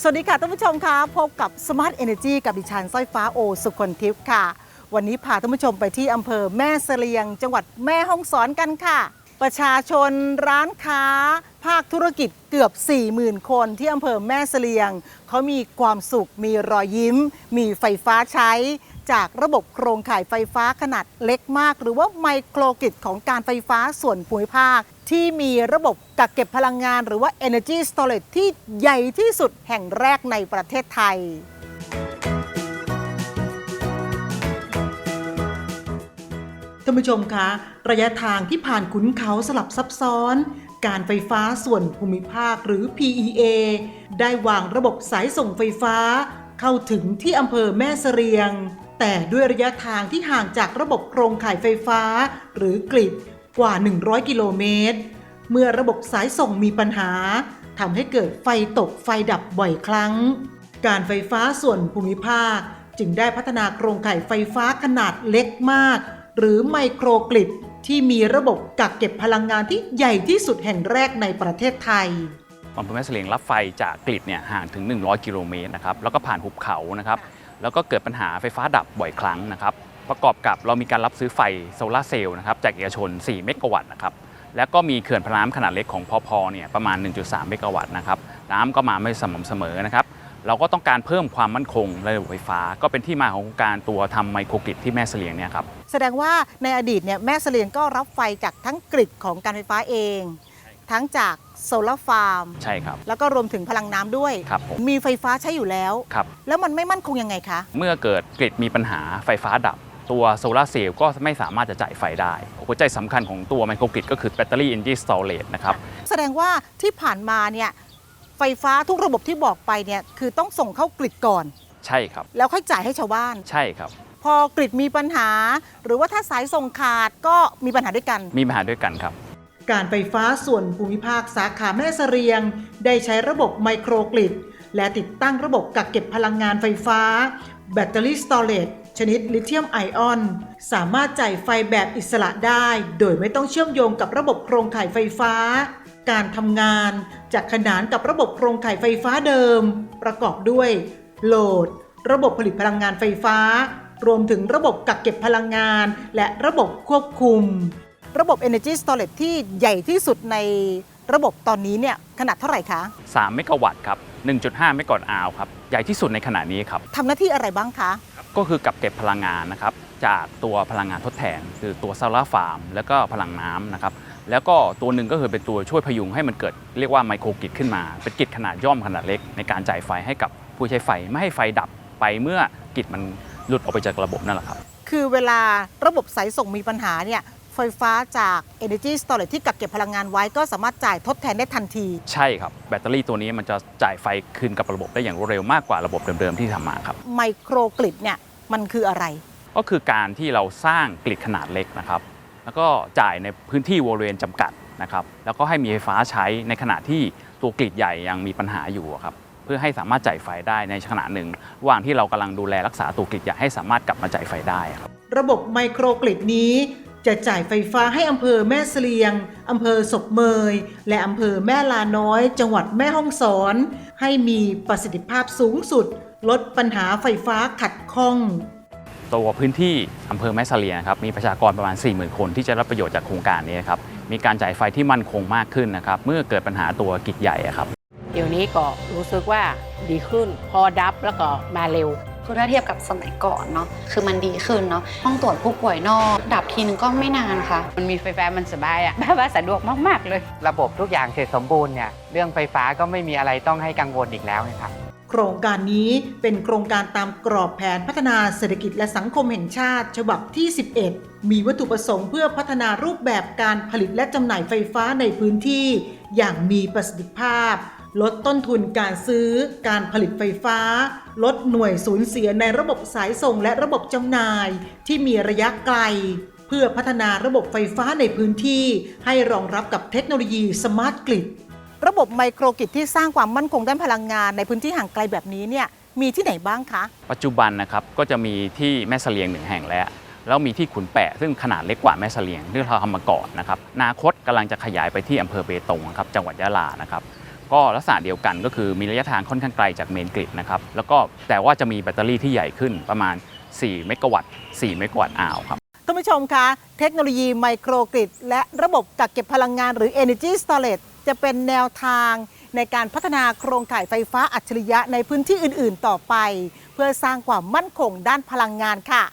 สวัสดีค่ะท่านผู้ชมคะพบกับ Smart Energy กับดิฉันสร้อยฟ้าโอ สุคนทิพย์ค่ะ วันนี้พาท่านผู้ชมไปที่อำเภอแม่เสลียง จังหวัดแม่ฮ่องสอนกันค่ะ ประชาชนร้านค้า ภาคธุรกิจเกือบ 40,000 คนที่อำเภอแม่เสลียง เขามีความสุข มีรอยยิ้ม มีไฟฟ้าใช้ จากระบบโครงข่ายไฟฟ้าขนาดเล็กมาก หรือว่าไมโครกริดของการไฟฟ้าส่วนภูมิภาค ที่มีระบบกักเก็บพลังงานหรือว่า Energy Storage ที่ใหญ่ที่สุดแห่งแรกในประเทศไทย ท่านผู้ชมคะ ระยะทางที่ผ่านขุนเขาสลับซับซ้อน การไฟฟ้าส่วนภูมิภาคหรือ PEA ได้วางระบบสายส่งไฟฟ้า เข้าถึงที่อำเภอแม่เสรียง แต่ด้วยระยะทางที่ห่างจากระบบโครงข่ายไฟฟ้า หรือกริด กว่า 100 กิโลเมตร เมื่อระบบสายส่งมีปัญหาทำให้เกิดไฟตกไฟดับบ่อยครั้ง การไฟฟ้าส่วนภูมิภาค จึงได้พัฒนาโครงข่ายไฟฟ้าขนาดเล็กมาก หรือไมโครกริดที่มีระบบกักเก็บพลังงานที่ใหญ่ที่สุดแห่งแรกในประเทศไทยอำเภอแม่เสลียงรับไฟจากกริดเนี่ยห่างถึง 100 กิโลเมตรนะครับแล้วก็ผ่านหุบเขานะครับแล้วก็เกิดปัญหาไฟฟ้าดับบ่อยครั้งนะครับ ประกอบกับเรามีการรับซื้อไฟโซลาร์เซลล์นะครับจากเอกชน 4 เมกะวัตต์นะครับแล้วก็มีเขื่อนพลังน้ำขนาดเล็กของพอพอเนี่ยประมาณ 1.3 เมกะวัตต์นะครับน้ำก็มาไม่สม่ำเสมอนะครับเราก็ต้องการเพิ่มความมั่นคงในระบบไฟฟ้า ก็เป็นที่มาของการตัวทำไมโครกริดที่แม่เสลียงเนี่ยครับแสดงว่าในอดีตเนี่ยแม่เสลียงก็รับไฟจากทั้งกริดของการไฟฟ้าเอง ทั้งจากโซลาร์ฟาร์มใช่ครับแล้วก็รวมถึงพลังน้ำด้วย ครับผมมีไฟฟ้าใช้อยู่แล้ว ครับ แล้วมันไม่มั่นคงยังไงคะ เมื่อเกิดกริดมีปัญหาไฟฟ้าดับ ตัวโซลาร์เซลล์ก็ไม่สามารถจะจ่ายไฟได้ หัวใจสำคัญของตัวไมโครกริดก็คือแบตเตอรี่ Energy Storage นะครับ แสดงว่าที่ผ่านมาเนี่ยไฟฟ้าทุกระบบที่บอกไปเนี่ยคือต้องส่งเข้ากริดก่อน ใช่ครับ แล้วค่อยจ่ายให้ชาวบ้าน ใช่ครับ พอกริดมีปัญหา หรือว่าถ้าสายส่งขาดก็มีปัญหาด้วยกัน มีปัญหาด้วยกันครับ การไฟฟ้าส่วนภูมิภาคสาขาแม่เสรียง ได้ใช้ระบบไมโครกริดและติดตั้งระบบกักเก็บพลังงานไฟฟ้า แบตเตอรี่สตอเรจ ชนิดลิเธียมไอออน สามารถจ่ายไฟแบบอิสระได้ โดยไม่ต้องเชื่อมโยงกับระบบโครงข่ายไฟฟ้า การทำงานจะขนานกับระบบโครงข่ายไฟฟ้าเดิม ประกอบด้วยโหลด ระบบผลิตพลังงานไฟฟ้า รวมถึงระบบกักเก็บพลังงาน และระบบควบคุม ระบบ Energy Storage ที่ใหญ่ที่สุดในระบบตอนนี้เนี่ยขนาดเท่าไหร่คะ 3 เมกะวัตต์ครับ 1.5 เมกะวัตต์อาวครับ ใหญ่ที่สุดในขณะนี้ครับ ทำหน้าที่อะไรบ้างคะ ก็คือกับเก็บพลังงานนะครับ จากตัวพลังงานทดแทน คือตัวโซลาร์ฟาร์ม แล้วก็พลังน้ำนะครับ แล้วก็ตัวหนึ่งก็คือเป็นตัวช่วยพยุงให้มันเกิดเรียกว่าไมโครกริดขึ้นมา เป็นกริดขนาดย่อมขนาดเล็ก ในการจ่ายไฟให้กับผู้ใช้ไฟไม่ให้ไฟดับไปเมื่อกริดมันหลุดออกไปจากระบบนั่นแหละครับ คือเวลาระบบสายส่งมีปัญหาเนี่ย ไฟฟ้าจาก Energy Storage ที่กักเก็บพลังงานไว้ก็สามารถจ่ายทดแทนได้ทันที ใช่ครับ แบตเตอรี่ตัวนี้มันจะจ่ายไฟคืนกับระบบได้อย่างรวดเร็วมากกว่าระบบเดิมๆที่ทำมาครับไมโครกริดเนี่ยมันคืออะไร ก็คือการที่เราสร้างกริดขนาดเล็กนะครับ แล้วก็จ่ายในพื้นที่บริเวณจำกัดนะครับแล้วก็ให้มีไฟฟ้าใช้ในขณะที่ตัวกริดใหญ่ยังมีปัญหาอยู่อะครับเพื่อให้สามารถจ่ายไฟได้ในขณะหนึ่งระหว่างที่เรากำลังดูแลรักษาตัวกริดใหญ่ให้สามารถกลับมาจ่ายไฟได้ครับระบบไมโครกริดนี้ จะจ่ายไฟฟ้าให้อำเภอแม่เสลียง อำเภอศพเมย และอำเภอแม่ลาน้อย จังหวัดแม่ฮ่องสอน ให้มีประสิทธิภาพสูงสุด ลดปัญหาไฟฟ้าขัดข้องตัวพื้นที่อำเภอแม่เสลียงนะครับมีประชากรประมาณ 40,000 คนที่จะรับประโยชน์จากโครงการนี้นะครับมีการจ่ายไฟที่มั่นคงมากขึ้นนะครับเมื่อเกิดปัญหาตัวกริดใหญ่อะครับ เดี๋ยวนี้ก็รู้สึกว่าดีขึ้นพอดับแล้วก็มาเร็ว คือถ้าเทียบกับสมัยก่อนเนาะคือมันดีขึ้นเนาะห้องตรวจผู้ป่วยนอก ดับทีนึงก็ไม่นานค่ะ มันมีไฟฟ้ามันสบายอะแบบว่าสะดวกมาก ๆ เลย ระบบทุกอย่างเสร็จสมบูรณ์เนี่ยเรื่องไฟฟ้าก็ไม่มีอะไรต้องให้กังวลอีกแล้วนะครับโครงการนี้เป็นโครงการตามกรอบแผนพัฒนาเศรษฐกิจและสังคมแห่งชาติ ฉบับที่ 11 มีวัตถุประสงค์เพื่อพัฒนารูปแบบการผลิตและจำหน่ายไฟฟ้าในพื้นที่ อย่างมีประสิทธิภาพ ลดต้นทุนการซื้อ การผลิตไฟฟ้า ลดหน่วยสูญเสียในระบบสายส่งและระบบจำหน่าย ที่มีระยะไกล เพื่อพัฒนาระบบไฟฟ้าในพื้นที่ ให้รองรับกับเทคโนโลยีสมาร์ทกริดระบบไมโครกริดที่สร้างความมั่นคงด้านพลังงานในพื้นที่ห่างไกลแบบนี้เนี่ยมีที่ไหนบ้างคะ ปัจจุบันนะครับก็จะมีที่แม่เสลียงหนึ่งแห่งแล้วแล้วมีที่ขุนแปะซึ่งขนาดเล็กกว่าแม่เสลียงที่เราทำมาก่อนนะครับอนาคตกำลังจะขยายไปที่อำเภอเบตงครับจังหวัดยะลานะครับ ก็ลักษณะเดียวกันก็คือมีระยะทางค่อนข้างไกลจากเมนกริดนะครับแล้วก็แต่ว่าจะมีแบตเตอรี่ที่ใหญ่ขึ้นประมาณ 4 เมกะวัตต์ 4 เมกะวัตต์อาวครับท่านผู้ชมคะเทคโนโลยีไมโครกริดและระบบกักเก็บพลังงานหรือ Energy Storage จะเป็นแนวทางในการพัฒนาโครงข่ายไฟฟ้าอัจฉริยะในพื้นที่อื่น ๆ ต่อไป เพื่อสร้างความมั่นคงด้านพลังงานค่ะ